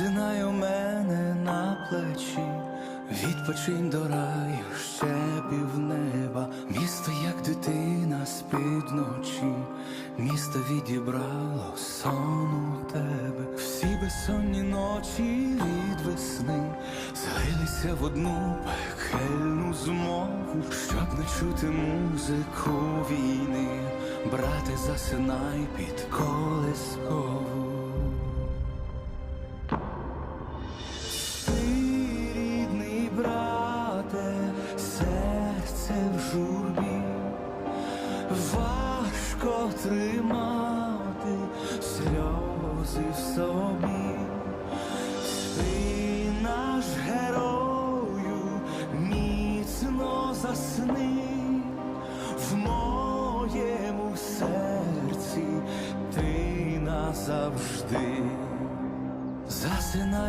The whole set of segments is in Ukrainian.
Засинай у мене на плечі, відпочинь до раю, ще півнеба, місто, як дитина спить вночі, місто відібрало сон у тебе, всі безсонні ночі від весни злилися в одну пекельну змову, щоб не чути музику війни, брате, засинай під колискову. Журбі, важко тримати сльози в собі.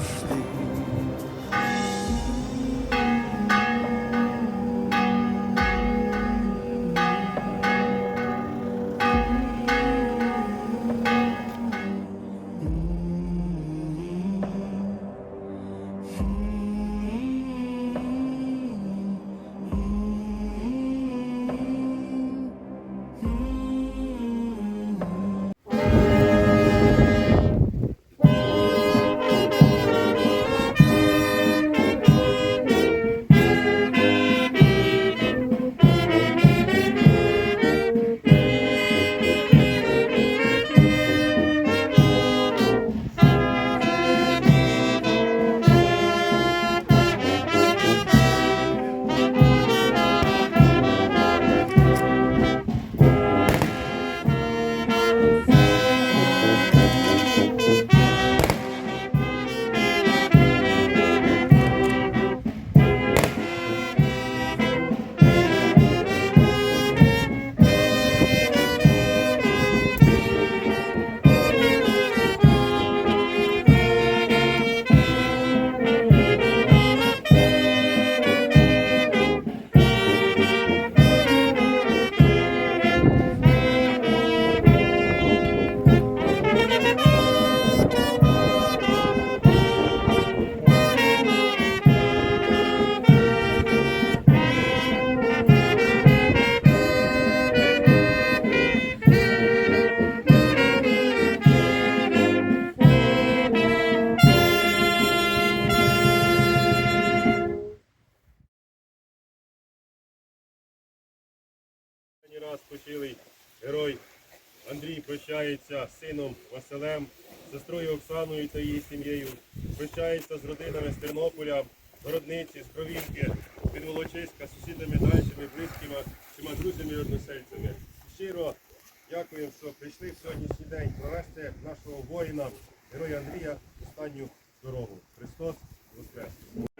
Steve. Останній раз почилий герой Андрій прощається з сином Василем, сестрою Оксаною та її сім'єю. Прощається з родинами з Тернополя, Городниці, з Кровінки, Підволочиська, сусідами дальшими, близькими, всіма друзями і односельцями. Щиро дякуємо, що прийшли в сьогоднішній день провести нашого воїна, героя Андрія, останню дорогу. Христос Воскрес!